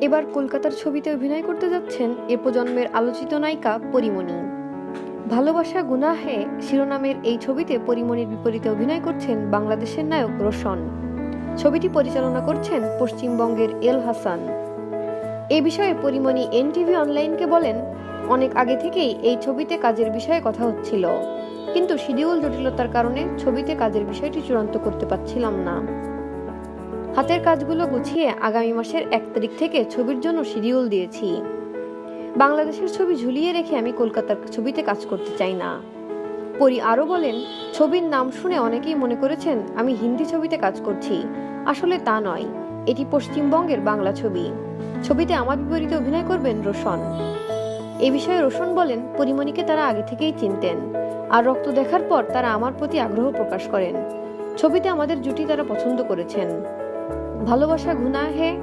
এবার কলকাতার ছবিতে অভিনয় করতে যাচ্ছেন এ প্রজন্মের আলোচিত নায়িকা পরিমণি। ভালোবাসা গুনাহে শিরোনামের এই ছবিতে পরিমণির বিপরীতে অভিনয় করছেন বাংলাদেশের নায়ক রোশন। ছবিটি পরিচালনা করছেন পশ্চিমবঙ্গের এল হাসান। এ বিষয়ে পরিমণি এনটিভি অনলাইনকে বলেন, অনেক আগে থেকেই এই ছবিতে কাজের বিষয়ে কথা হচ্ছিল, কিন্তু শিডিউল জটিলতার কারণে ছবিতে কাজের বিষয়টি চূড়ান্ত করতে পারছিলাম না। হাতের কাজগুলো গুছিয়ে আগামী মাসের এক তারিখ থেকে ছবির জন্য শিডিউল দিয়েছি। বাংলাদেশের ছবি ঝুলিয়ে রেখে আমি কলকাতার ছবিতে কাজ করতে চাই না। পরি আরও বলেন, ছবির নাম শুনে অনেকেই মনে করেছেন আমি হিন্দি ছবিতে কাজ করছি। আসলে তা নয়, এটি পশ্চিমবঙ্গের বাংলা ছবি। ছবিতে আমার বিপরীতে অভিনয় করবেন রোশন। এ বিষয়ে রোশন বলেন, পরিমণিকে তারা আগে থেকেই চিনতেন। আর রক্ত দেখার পর তারা আমার প্রতি আগ্রহ প্রকাশ করেন। ছবিতে আমাদের জুটি তারা পছন্দ করেছেন। ভালোবাসা গুনা হে,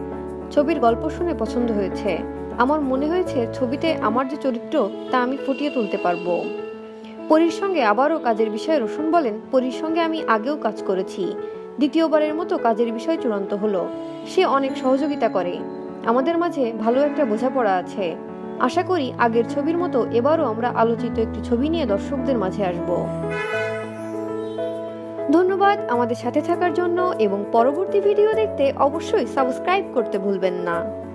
ছবির গল্প শুনে পছন্দ হয়েছে। আমার মনে হয়েছে ছবিতে আমার যে চরিত্র, তা আমি ফুটিয়ে তুলতে পারব। পরীর সঙ্গে আবারও কাজের বিষয়ে রোশন বলেন, পরীর সঙ্গে আমি আগেও কাজ করেছি। দ্বিতীয়বারের মতো কাজের বিষয় চূড়ান্ত হলো। সে অনেক সহযোগিতা করে। আমাদের মাঝে ভালো একটা বোঝাপড়া আছে। আশা করি আগের ছবির মতো এবারও আমরা আলোচিত একটি ছবি নিয়ে দর্শকদের মাঝে আসব। ধন্যবাদ আমাদের সাথে থাকার জন্য এবং পরবর্তী ভিডিও দেখতে অবশ্যই সাবস্ক্রাইব করতে ভুলবেন না।